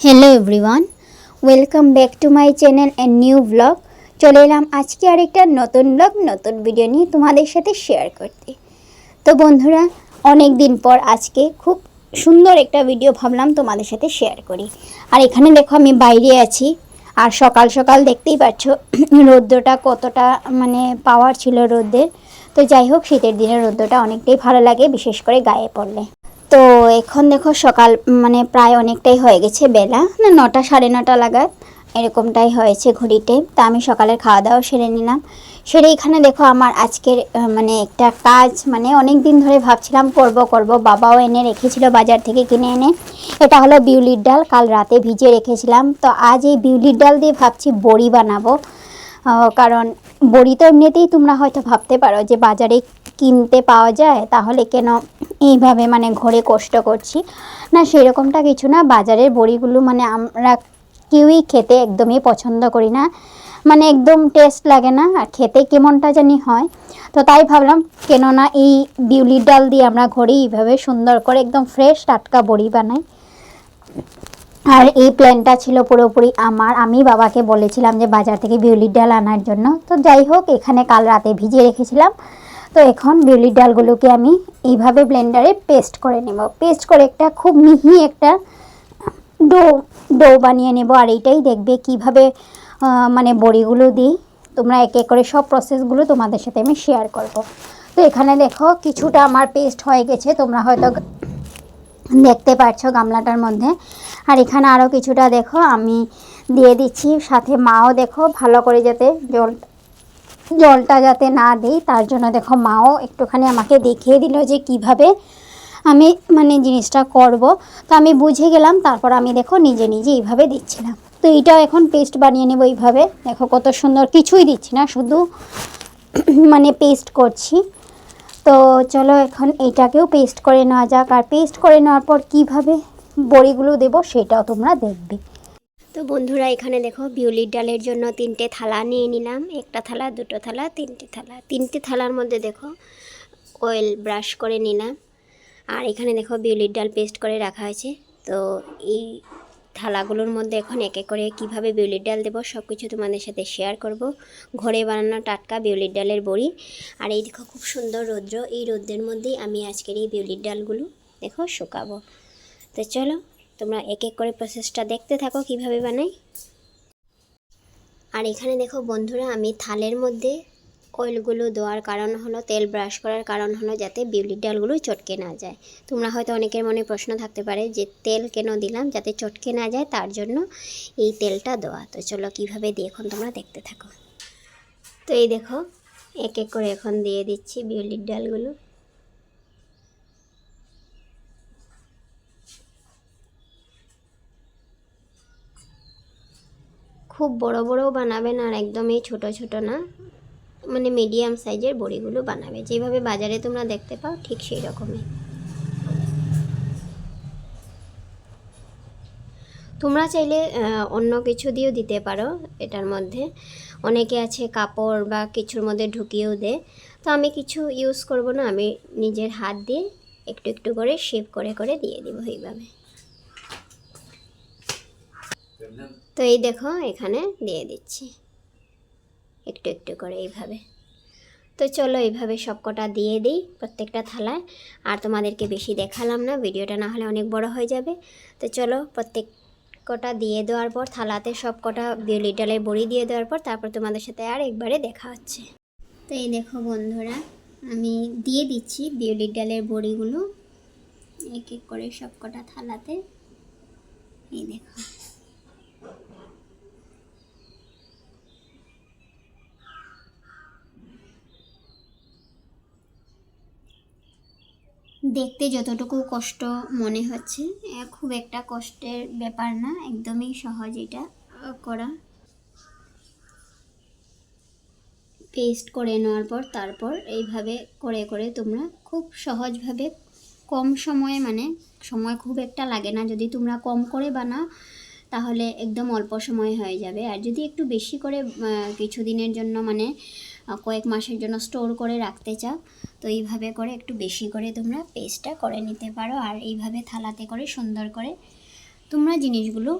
Hello everyone welcome back to my channel and new blog চলে এলাম আজকে আরেকটা নতুন ব্লগ নতুন ভিডিও নিয়ে তোমাদের সাথে শেয়ার করতে। তো বন্ধুরা অনেক দিন পর আজকে খুব সুন্দর একটা ভিডিও ভাবলাম তোমাদের সাথে শেয়ার করি। আর এখানে দেখো আমি বাইরে আছি, আর সকাল সকাল দেখতেই পাচ্ছ রৌদ্রটা কতটা মানে পাওয়ার ছিল রোদ্রের তো যাই হোক, শীতের দিনে রৌদ্রটা অনেকটাই ভালো লাগে, বিশেষ করে গায়ে পড়লে। তো এখন দেখো সকাল মানে প্রায় অনেকটাই হয়ে গেছে বেলা, না নটা, সাড়ে নটা লাগাত এরকমটাই হয়েছে ঘড়িতে। তা আমি সকালের খাওয়া দাওয়া সেরে নিলাম। সেরে এখানে দেখো আমার আজকের মানে একটা কাজ মানে অনেক দিন ধরে ভাবছিলাম করব করব। বাবাও এনে রেখেছিল বাজার থেকে কিনে এনে। এটা হলো বিউলির ডাল, কাল রাতে ভিজে রেখেছিলাম। তো আজ এই বিউলির ডাল দিয়ে ভাবছি বড়ি বানাবো। কারণ বড়ি তো এমনিতেই তোমরা হয়তো ভাবতে পারো যে বাজারে কিনতে পাওয়া যায়, তাহলে কেন এইভাবে মানে ঘরে কষ্ট করছি? না, সেরকমটা কিছু না। বাজারের বড়িগুলো মানে আমরা কেউই খেতে একদমই পছন্দ করি না। মানে একদম টেস্ট লাগে না, আর খেতে কেমনটা জানি হয়। তো তাই ভাবলাম, কেননা এই বিউলির ডাল দিয়ে আমরা ঘরে এইভাবে সুন্দর করে একদম ফ্রেশ টাটকা বড়ি বানাই। আর এই প্ল্যানটা ছিল পুরোপুরি আমার। আমি বাবাকে বলেছিলাম যে বাজার থেকে বিউলির ডাল আনার জন্য। তো যাই হোক, এখানে কাল রাতে ভিজিয়ে রেখেছিলাম। তো এখন বিউলির ডালগুলোকে আমি এইভাবে ব্লেন্ডারে পেস্ট করে নেব। পেস্ট করে একটা খুব মিহি একটা ডো ডো বানিয়ে নেব। আর এইটাই দেখবে কীভাবে মানে বড়িগুলো দিই। তোমরা এক এক করে সব প্রসেসগুলো তোমাদের সাথে আমি শেয়ার করব। তো এখানে দেখো, কিছুটা আমার পেস্ট হয়ে গেছে। তোমরা হয়তো দেখতে পাচ্ছ গামলাটার মধ্যে। আর এখানে আরও কিছুটা দেখো, আমি দিয়ে দিচ্ছি। সাথে মাও দেখো, ভালো করে যাতে জল, জলটা যাতে না দিই, তার জন্য দেখো মাও একটুখানি আমাকে দেখিয়ে দিল যে কীভাবে আমি মানে জিনিসটা করব। তো আমি বুঝে গেলাম, তারপর আমি দেখো নিজে নিজে এইভাবে দিচ্ছিলাম তো এইটাও এখন পেস্ট বানিয়ে নেব এইভাবে। দেখো কত সুন্দর, কিছুই দিচ্ছি না, শুধু মানে পেস্ট করছি। তো চলো এখন এইটাকেও পেস্ট করে নেওয়া যাক। আর পেস্ট করে নেওয়ার পর কীভাবে বড়িগুলো দেবো সেটাও তোমরা দেখবে। তো বন্ধুরা, এখানে দেখো বিউলির ডালের জন্য তিনটে থালা নিয়ে নিলাম। একটা থালা, দুটো থালা, তিনটে থালা। তিনটে থালার মধ্যে দেখো অয়েল ব্রাশ করে নিলাম। আর এখানে দেখো বিউলির ডাল পেস্ট করে রাখা হয়েছে। তো এই থালাগুলোর মধ্যে এখন এক করে কীভাবে বিউলির ডাল দেবো সব কিছু তোমাদের সাথে শেয়ার করব। ঘরে বানানো টাটকা বিউলির ডালের বড়ি। আর এই দেখো খুব সুন্দর রৌদ্র, এই রৌদ্রের মধ্যেই আমি আজকের এই বিউলির ডালগুলো দেখো শুকাবো। তো চলো, তোমরা এক এক করে প্রসেসটা দেখতে থাকো কীভাবে বানাই। আর এখানে দেখো বন্ধুরা আমি থালের মধ্যে অয়েলগুলো দেওয়ার কারণ হলো, তেল ব্রাশ করার কারণ হলো, যাতে বিউলির ডালগুলো চটকে না যায়। তোমরা হয়তো অনেকের মনে প্রশ্ন থাকতে পারে যে, তেল কেন দিলাম? যাতে চটকে না যায়, তার জন্য এই তেলটা দেওয়া। তো চলো কীভাবে দিয়ে এখন তোমরা দেখতে থাকো। তো এই দেখো, এক এক করে এখন দিয়ে দিচ্ছি বিউলির ডালগুলো। খুব বড় বড়ও বানাবেন আর একদমই ছোট ছোট না। মানে মিডিয়াম সাইজের বড়িগুলো বানাবে। যেভাবে বাজারে তোমরা দেখতে পাও ঠিক সেই রকমই। তোমরা চাইলে অন্য কিছু দিয়েও দিতে পারো এটার মধ্যে। অনেকে আছে কাপড় বা কিছুর মধ্যে ঢুকিয়েও দেয় তো আমি কিছু ইউজ করব না, আমি নিজের হাত দিয়ে একটু একটু করে শেপ করে করে দিয়ে দিব এইভাবে। তো এই দেখো, এখানে দিয়ে দিচ্ছি। একটু একটু করে এইভাবে। তো চলো এইভাবে সবকটা দিয়ে দিই প্রত্যেকটা থালায়। আর তোমাদেরকে বেশি দেখালাম না, ভিডিওটা না হলে অনেক বড় হয়ে যাবে। তো চলো প্রত্যেক কটা দিয়ে দেওয়ার পর, থালাতে সব কটা বিউলির ডালের বড়ি দিয়ে দেওয়ার পর, তারপর তোমাদের সাথে আর একবারে দেখা হচ্ছে। তো এই দেখো বন্ধুরা, আমি দিয়ে দিচ্ছি বিউলির ডালের বড়িগুলো। এক এক করে সব কটা থালাতে। এই দেখো। দেখতে যতটুকু কষ্ট মনে হচ্ছে খুব একটা কষ্টের ব্যাপার না একদমই সহজ এটা করা। পেস্ট করে নেওয়ার পর তারপর এইভাবে করে করে তোমরা খুব সহজভাবে কম সময়ে মানে সময় খুব একটা লাগে না যদি তোমরা কম করে বানাও তাহলে একদম অল্প সময় হয়ে যাবে। আর যদি একটু বেশি করে আহ, কিছু দিনের জন্য মানে কয়েক মাসের জন্য স্টোর করে রাখতে চাও। তো এইভাবে করে একটু বেশি করে তোমরা পেস্টটা করে নিতে পারো আর এইভাবে থালাতে করে সুন্দর করে তোমরা জিনিসগুলো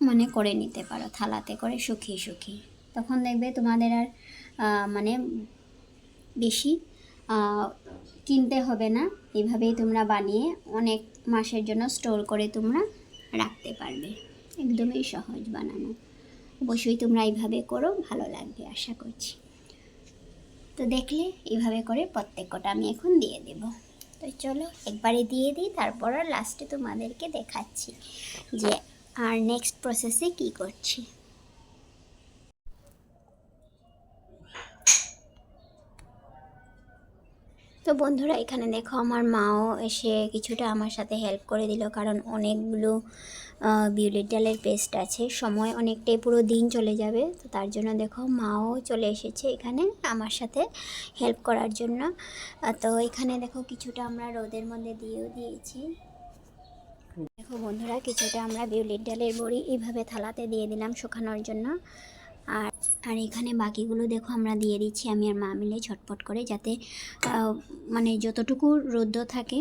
মানে করে নিতে পারো, থালাতে করে শুকিয়ে শুকিয়ে। তখন দেখবে তোমাদের আর মানে বেশি কিনতে হবে না। এইভাবেই তোমরা বানিয়ে অনেক মাসের জন্য স্টোর করে তোমরা রাখতে পারবে। একদমই সহজ বানানো। অবশ্যই তোমরা এইভাবে করো, ভালো লাগবে আশা করছি। তো দেখলে এইভাবে করে প্রত্যেক কটা আমি এখন দিয়ে দেব। তো চলো একবারে দিয়ে দিই, তারপর আর লাস্টে তোমাদেরকে দেখাচ্ছি যে আর নেক্সট প্রসেসে কি করছি। তো বন্ধুরা, এখানে দেখো আমার মাও এসে কিছুটা আমার সাথে হেল্প করে দিল, কারণ অনেকগুলো বিউলির ডালের পেস্ট আছে। সময় অনেকটাই পুরো দিন চলে যাবে, তো তার জন্য দেখো মাও চলে এসেছে এখানে আমার সাথে হেল্প করার জন্য। তো এখানে দেখো কিছুটা আমরা রোদের মধ্যে দিয়েও দিয়েছি। দেখো বন্ধুরা, কিছুটা আমরা বিউলির ডালের বড়ি এইভাবে থালাতে দিয়ে দিলাম শুকানোর জন্য। আর আর এখানে বাকিগুলো দেখো আমরা দিয়ে দিচ্ছি, আমি আর মা মিলে ঝটপট করে যাতে মানে যতটুকু রোদ্র থাকে,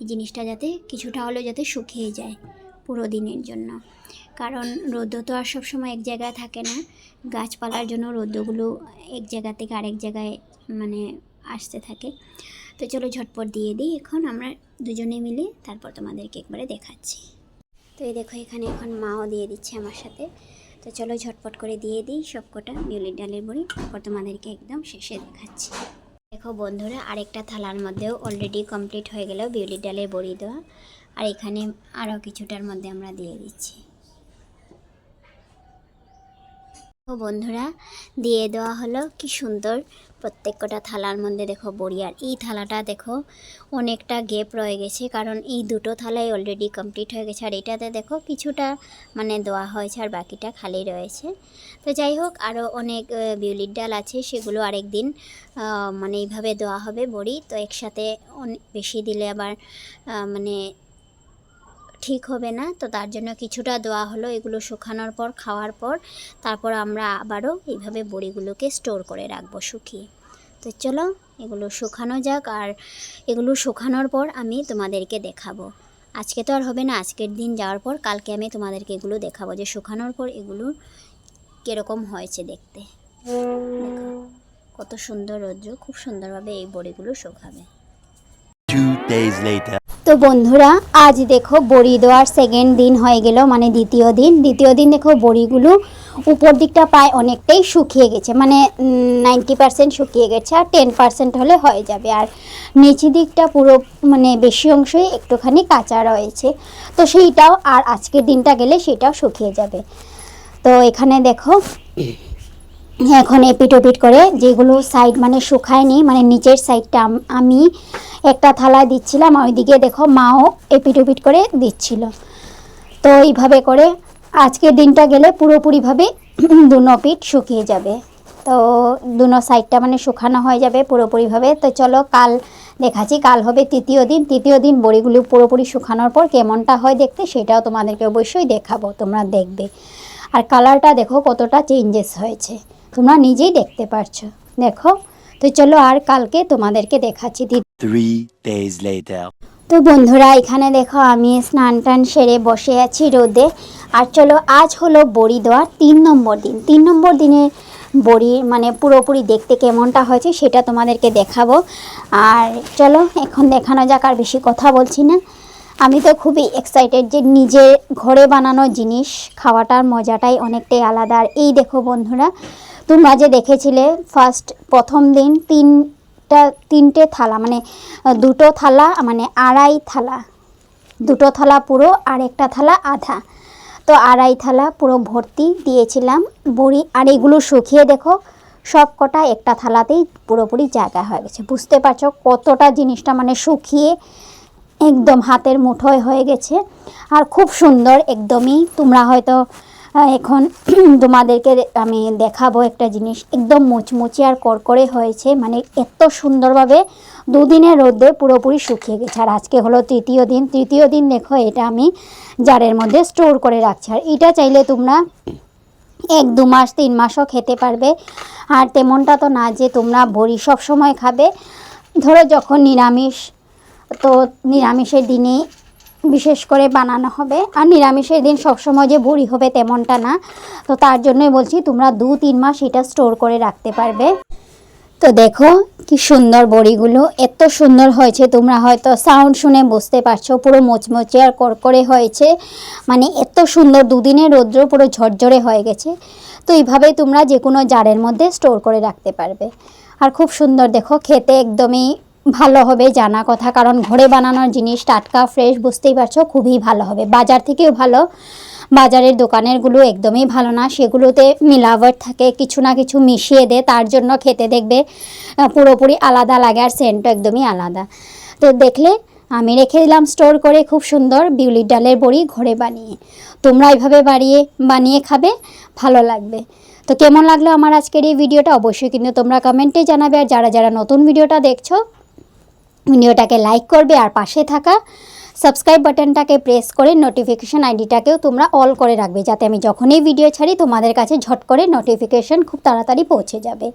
এই জিনিসটা যাতে কিছুটা হলেও যাতে শুকিয়ে যায়। পুরো দিনের জন্য। কারণ রোদ্র তো আর সবসময় এক জায়গায় থাকে না। গাছপালার জন্য রোদ্রগুলো এক জায়গা থেকে আরেক জায়গায় মানে আসতে থাকে। তো চলো ঝটপট দিয়ে দিই এখন। আমরা দুজনে মিলে তারপর তোমাদেরকে একবারে দেখাচ্ছি। তো এই দেখো, এখানে এখন মাও দিয়ে দিচ্ছে আমার সাথে। তো চলো ঝটপট করে দিয়ে দিই সবকটা বিউলির ডালের বড়ি। তারপর তোমাদেরকে একদম শেষে দেখাচ্ছি। দেখো বন্ধুরা, আরেকটা থালার মধ্যেও অলরেডি কমপ্লিট হয়ে গেল বিউলির ডালের বড়ি দেওয়া। আর এখানে আরও কিছুটার মধ্যে আমরা দিয়ে দিচ্ছি। তো বন্ধুরা, দিয়ে দেওয়া হলো কি সুন্দর প্রত্যেক কটা থালার মধ্যে দেখো বড়ি। আর এই থালাটা দেখো অনেকটা গেপ রয়ে গেছে, কারণ এই দুটো থালাই অলরেডি কমপ্লিট হয়ে গেছে। আর এটাতে দেখো কিছুটা মানে দেওয়া হয়েছে আর বাকিটা খালি রয়েছে। তো যাই হোক আরও অনেক বিউলির ডাল আছে, সেগুলো আরেক দিন মানে এইভাবে দেওয়া হবে বড়ি। তো একসাথে বেশি দিলে আবার মানে ঠিক হবে না। তো তার জন্য কিছুটা দেওয়া হলো এগুলো শুকানোর পর, খাওয়ার পর। তারপর আমরা আবারও এইভাবে বড়িগুলোকে স্টোর করে রাখব শুকিয়ে। তো চলো এগুলো শুকানো যাক আর এগুলো শুকানোর পর আমি তোমাদেরকে দেখাবো। আজকে তো আর হবে না, আজকের দিন যাওয়ার পর কালকে আমি তোমাদেরকে এগুলো দেখাবো যে শুকানোর পর এগুলো কীরকম হয়েছে দেখতে। দেখো কত সুন্দর রৌদ্র, খুব সুন্দরভাবে এই বড়িগুলো শুকাবে. তো বন্ধুরা, আজ দেখো বড়ি দেওয়ার সেকেন্ড দিন হয়ে গেল মানে দ্বিতীয় দিন। দ্বিতীয় দিন দেখো বড়িগুলো উপর দিকটা প্রায় অনেকটাই শুকিয়ে গেছে মানে নাইনটি পার্সেন্ট শুকিয়ে গেছে আর টেন পার্সেন্ট হলে হয়ে যাবে। আর নিচি দিকটা পুরো মানে বেশি অংশই একটুখানি কাঁচা রয়েছে। তো সেইটাও আর আজকের দিনটা গেলে সেটাও শুকিয়ে যাবে। তো এখানে দেখো এখন এপিট ওপিট করে যেগুলো সাইড মানে শুকায়নি মানে নিচের সাইডটা আমি একটা থালায় দিচ্ছিলাম আর ওইদিকে দেখো মাও এপিট ওপিট করে দিচ্ছিল। তো এইভাবে করে আজকের দিনটা গেলে পুরোপুরিভাবে দুনো পিঠ শুকিয়ে যাবে। তো দুনো সাইডটা মানে শুকানো হয়ে যাবে পুরোপুরিভাবে। তো চলো কাল দেখাচ্ছি, কাল হবে তৃতীয় দিন। তৃতীয় দিন বড়িগুলো পুরোপুরি শুকানোর পর কেমনটা হয় দেখতে সেটাও তোমাদেরকে অবশ্যই দেখাবো, তোমরা দেখবে। আর কালারটা দেখো কতটা চেঞ্জেস হয়েছে। তোমরা নিজেই দেখতে পারছ। দেখো তো চলো আর কালকে তোমাদেরকে দেখাচ্ছি তৃ- বন্ধুরা এখানে দেখো আমি স্নান টান সেরে বসে আছি রোদে। আর চলো আজ হলো বড়ি দেওয়ার তিন নম্বর দিন। তিন নম্বর দিনে বড়ি মানে পুরোপুরি দেখতে কেমনটা হয়েছে সেটা তোমাদেরকে দেখাবো। আর চলো এখন দেখানো যাক আর বেশি কথা বলছি না। আমি তো খুবই এক্সাইটেড যে নিজে ঘরে বানানো জিনিস খাওয়াটার মজাটাই অনেকটাই আলাদা। আর এই দেখো বন্ধুরা তোমরা যে দেখেছিলে ফার্স্ট প্রথম দিন তিনটা, তিনটে থালা মানে দুটো থালা মানে আড়াই থালা। দুটো থালা পুরো, আর একটা থালা আধা। তো আড়াই থালা পুরো ভর্তি দিয়েছিলাম। বড়ি, আর এগুলো শুকিয়ে দেখো, সব কটা একটা থালাতেই পুরোপুরি জায়গা হয়ে গেছে। বুঝতে পারছ কতটা জিনিসটা মানে শুকিয়ে একদম হাতের মুঠোয় হয়ে গেছে। আর খুব সুন্দর, একদমই তোমরা হয়তো এখন তোমাদেরকে আমি দেখাবো একটা জিনিস। একদম মুচমুচে আর করকরে হয়েছে। মানে এত সুন্দরভাবে দুদিনের রোদে পুরোপুরি শুকিয়ে গেছে। আর আজকে হলো তৃতীয় দিন। তৃতীয় দিন দেখো, এটা আমি জারের মধ্যে স্টোর করে রাখছি। আর এটা চাইলে তোমরা এক, দু মাস, তিন মাসও খেতে পারবে। আর তেমনটা তো না যে তোমরা বড়ি সব সময় খাবে। ধরো যখন নিরামিষ, তো নিরামিষের দিনে বিশেষ করে বানানো হবে। আর নিরামিষের দিন সবসময় যে ভুড়ি হবে তেমনটা না। তো তার জন্যই বলছি, তোমরা দু তিন মাস এটা স্টোর করে রাখতে পারবে। তো দেখো কি সুন্দর বড়িগুলো, এত সুন্দর হয়েছে। তোমরা হয়তো সাউন্ড শুনে বুঝতে পারছ, পুরো মোচমোচে আর করকরে হয়েছে। মানে এত সুন্দর দুদিনের রৌদ্র পুরো ঝরঝরে হয়ে গেছে। তো এইভাবে তোমরা যে কোনো জারের মধ্যে স্টোর করে রাখতে পারবে। আর খুব সুন্দর দেখো, খেতে একদমই ভালো হবে, জানা কথা। কারণ ঘরে বানানোর জিনিস টাটকা ফ্রেশ বুঝতেই পারছ, খুবই ভালো হবে। বাজার থেকেও ভালো। বাজারের দোকানেরগুলো একদমই ভালো না। সেগুলোতে মিলাওয়াট থাকে, কিছু না কিছু মিশিয়ে দেয় তার জন্য খেতে দেখবে পুরোপুরি আলাদা লাগে আর সেন্টও একদমই আলাদা। তো দেখলে, আমি রেখে দিলাম স্টোর করে খুব সুন্দর বিউলির ডালের বড়ি ঘরে বানিয়ে। তোমরা এইভাবে বাড়িয়ে, বানিয়ে খাবে, ভালো লাগবে। তো কেমন লাগল আমার আজকের এই ভিডিওটা? অবশ্যই কিন্তু তোমরা কমেন্টে জানাবে। আর যারা যারা নতুন ভিডিওটা দেখছ ভিডিওটাকে লাইক করবে আর পাশে থাকা সাবস্ক্রাইব বাটনটাকে প্রেস করে নোটিফিকেশান আইডিটাকেও তোমরা অল করে রাখবে, যাতে আমি যখনই ভিডিও ছাড়ি তোমাদের কাছে ঝট করে নোটিফিকেশান খুব তাড়াতাড়ি পৌঁছে যাবে।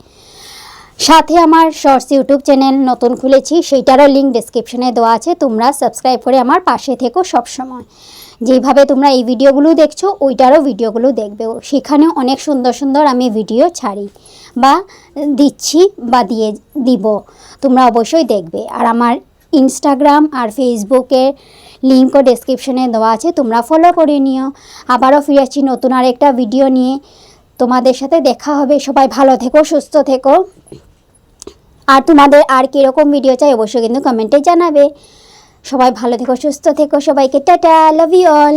সাথে আমার শর্টস ইউটিউব চ্যানেল নতুন খুলেছি, সেইটারও লিঙ্ক ডিসক্রিপশনে দেওয়া আছে, তোমরা সাবস্ক্রাইব করে আমার পাশে থেকো সবসময়। যেইভাবে তোমরা এই ভিডিওগুলো দেখছ, ওইটারও ভিডিওগুলো দেখবে। সেখানেও অনেক সুন্দর সুন্দর আমি ভিডিও ছাড়ি বা দিচ্ছি বা দিয়ে দিব, তোমরা অবশ্যই দেখবে। আর আমার ইনস্টাগ্রাম আর ফেসবুকের লিঙ্কও ডেসক্রিপশনে দেওয়া আছে, তোমরা ফলো করে নিও। আবারও ফিরে আসছি নতুন আরেকটা ভিডিও নিয়ে। তোমাদের সাথে দেখা হবে, সবাই ভালো থেকো, সুস্থ থেকো। আর তোমাদের আর কীরকম ভিডিও চাই, অবশ্যই কিন্তু কমেন্টে জানাবে। সবাই ভালো থেকো সুস্থ থেকো সবাইকে। Tata love you all